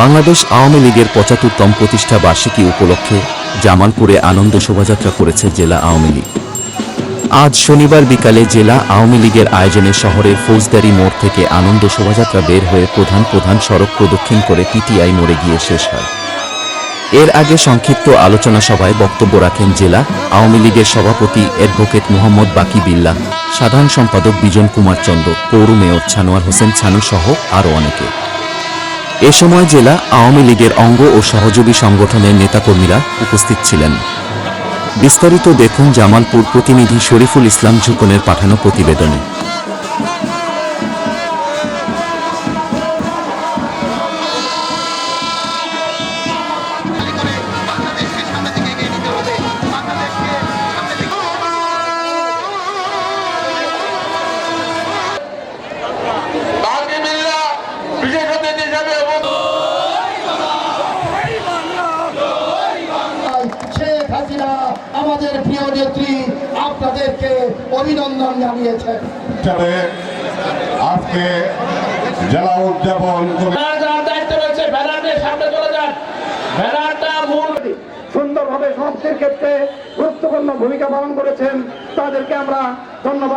বাংলাদেশ আওয়ামী লীগের পঁচাত্তরতম প্রতিষ্ঠা বার্ষিকী উপলক্ষে জামালপুরে আনন্দ শোভাযাত্রা করেছে জেলা আওয়ামী লীগ। আজ শনিবার বিকালে জেলা আওয়ামী লীগের আয়োজনে শহরের ফৌজদারি মোড় থেকে আনন্দ শোভাযাত্রা বের হয়ে প্রধান প্রধান সড়ক প্রদক্ষিণ করে পিটিআই মোড়ে গিয়ে শেষ হয়। এর আগে সংক্ষিপ্ত আলোচনা সভায় বক্তব্য রাখেন জেলা আওয়ামী লীগের সভাপতি অ্যাডভোকেট মোহাম্মদ বাকি বিল্লাহ, সাধারণ সম্পাদক বিজন কুমার চন্দ্র, পৌর মেয়র ছানোয়ার হোসেন ছানু সহ আরও অনেকে। এ সময় জেলা আওয়ামী লীগের অঙ্গ ও সহযোগী সংগঠনের নেতাকর্মীরা উপস্থিত ছিলেন। বিস্তারিত দেখুন জামালপুর প্রতিনিধি শরীফুল ইসলাম ঝুকনের পাঠানো প্রতিবেদনে। হাসিনা আমাদের প্রিয় নেত্রী আপনাদেরকে অভিনন্দন জানিয়েছেন। আজকে জেলা উদযাপন দায়িত্ব রয়েছে ব্যানার নিয়ে সামনে চলে যান। ব্যানারটা মূল সুন্দরভাবে সমাপ্তির ক্ষেত্রে গুরুত্বপূর্ণ ভূমিকা পালন করেছেন। তাদেরকে আমরা ধন্যবাদ